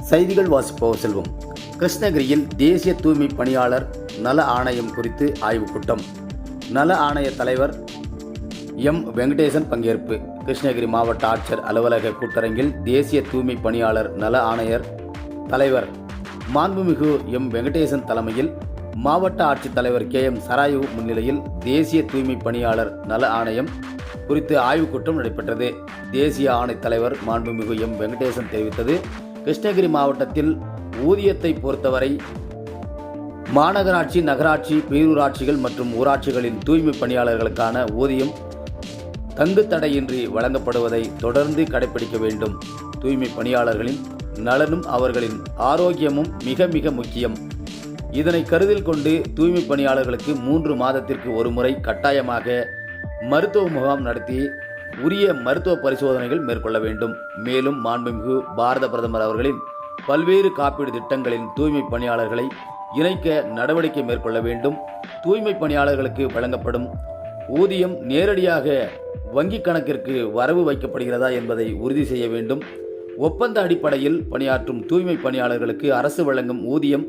செய்திகள் வாசிப்பவர் செல்வம். கிருஷ்ணகிரியில் தேசிய தூய்மை பணியாளர் நல ஆணையம் குறித்து ஆய்வுக் கூட்டம். நல ஆணைய தலைவர் எம். வெங்கடேசன் பங்கேற்பு. கிருஷ்ணகிரி மாவட்ட ஆட்சியர் அலுவலக கூட்டரங்கில் தேசிய தூய்மை பணியாளர் நல ஆணையர் தலைவர் மாண்புமிகு எம். வெங்கடேசன் தலைமையில் மாவட்ட ஆட்சித்தலைவர் கே எம் சராயு முன்னிலையில் தேசிய தூய்மை பணியாளர் நல ஆணையம் குறித்து ஆய்வுக் கூட்டம் நடைபெற்றது. தேசிய ஆணைத்தலைவர் மாண்புமிகு எம். வெங்கடேசன் தெரிவித்தது. கிருஷ்ணகிரி மாவட்டத்தில் ஊதியத்தை பொறுத்தவரை மாநகராட்சி நகராட்சி பேரூராட்சிகள் மற்றும் ஊராட்சிகளின் தூய்மை பணியாளர்களுக்கான ஊதியம் தங்கு தடையின்றி வழங்கப்படுவதை தொடர்ந்து கடைபிடிக்க வேண்டும். தூய்மை பணியாளர்களின் நலனும் அவர்களின் ஆரோக்கியமும் மிக மிக முக்கியம். இதனை கருத்தில் கொண்டு தூய்மை பணியாளர்களுக்கு மூன்று மாதத்திற்கு ஒரு முறை கட்டாயமாக மருத்துவ முகாம் நடத்தி உரிய மருத்துவ பரிசோதனைகள் மேற்கொள்ள வேண்டும். மேலும் மாண்புமிகு பாரத பிரதமர் அவர்களின் பல்வேறு காப்பீடு திட்டங்களின் தூய்மை பணியாளர்களை இணைக்க நடவடிக்கை மேற்கொள்ள வேண்டும். தூய்மை பணியாளர்களுக்கு வழங்கப்படும் ஊதியம் நேரடியாக வங்கி கணக்கிற்கு வரவு வைக்கப்படுகிறதா என்பதை உறுதி செய்ய வேண்டும். ஒப்பந்த அடிப்படையில் பணியாற்றும் தூய்மை பணியாளர்களுக்கு அரசு வழங்கும் ஊதியம்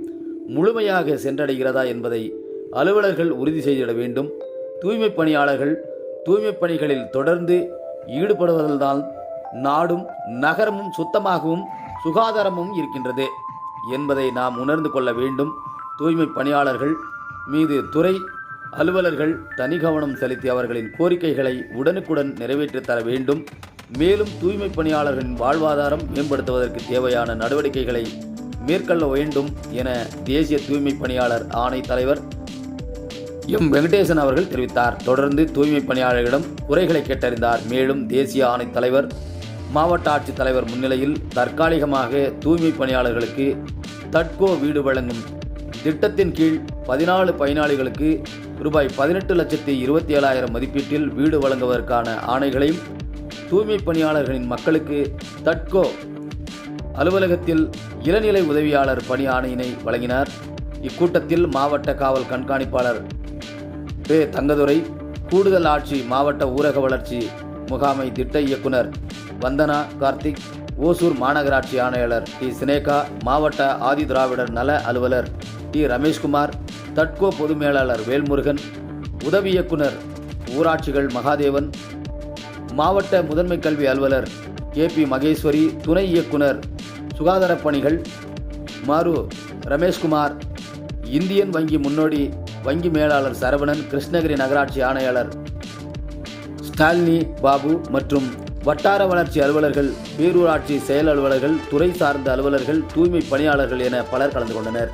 முழுமையாக சென்றடைகிறதா என்பதை அலுவலர்கள் உறுதி செய்திட வேண்டும். தூய்மை பணியாளர்கள் தூய்மை பணிகளில் தொடர்ந்து ஈடுபடுவதால்தான் நாடும் நகரமும் சுத்தமாகவும் சுகாதாரமும் இருக்கின்றது என்பதை நாம் உணர்ந்து கொள்ள வேண்டும். தூய்மை பணியாளர்கள் மீது துறை அலுவலர்கள் தனி கவனம் செலுத்தி அவர்களின் கோரிக்கைகளை உடனுக்குடன் நிறைவேற்றித் தர வேண்டும். மேலும் தூய்மை பணியாளர்களின் வாழ்வாதாரம் மேம்படுத்துவதற்கு தேவையான நடவடிக்கைகளை மேற்கொள்ள வேண்டும் என தேசிய தூய்மை பணியாளர் ஆணை தலைவர் எம் வெங்கடேசன் அவர்கள் தெரிவித்தார். தொடர்ந்து தூய்மை பணியாளர்களிடம் குறைகளை கேட்டறிந்தார். மேலும் தேசிய ஆணைத் தலைவர் மாவட்ட ஆட்சித்தலைவர் முன்னிலையில் தற்காலிகமாக தூய்மை பணியாளர்களுக்கு தட்கோ வீடு வழங்கும் திட்டத்தின் கீழ் பதினாலு பயனாளிகளுக்கு ரூபாய் பதினெட்டு லட்சத்தி இருபத்தி ஏழாயிரம் மதிப்பீட்டில் வீடு வழங்குவதற்கான ஆணைகளையும் தூய்மை பணியாளர்களின் மக்களுக்கு தட்கோ அலுவலகத்தில் இளநிலை உதவியாளர் பணி ஆணையினை வழங்கினார். இக்கூட்டத்தில் மாவட்ட காவல் கண்காணிப்பாளர் பே. தங்கதுரை கூடுதல் ஆட்சி மாவட்ட ஊரக வளர்ச்சி முகாமை திட்ட இயக்குனர் வந்தனா கார்த்திக் ஓசூர் மாநகராட்சி ஆணையாளர் டி. சினேகா மாவட்ட ஆதி திராவிடர் நல அலுவலர் டி. ரமேஷ்குமார் தட்கோ பொது மேலாளர் வேல்முருகன் உதவி இயக்குனர் ஊராட்சிகள் மகாதேவன் மாவட்ட முதன்மை கல்வி அலுவலர் கே. பி. மகேஸ்வரி துணை இயக்குனர் சுகாதாரப் பணிகள் மாரு ரமேஷ்குமார் இந்தியன் வங்கி முன்னோடி வங்கி மேலாளர் சரவணன் கிருஷ்ணகிரி நகராட்சி ஆணையாளர் ஸ்டாலினி பாபு மற்றும் வட்டார வளர்ச்சி அலுவலர்கள் பேரூராட்சி செயல் அலுவலர்கள் துறை சார்ந்த அலுவலர்கள் தூய்மை பணியாளர்கள் என பலர் கலந்து கொண்டனர்.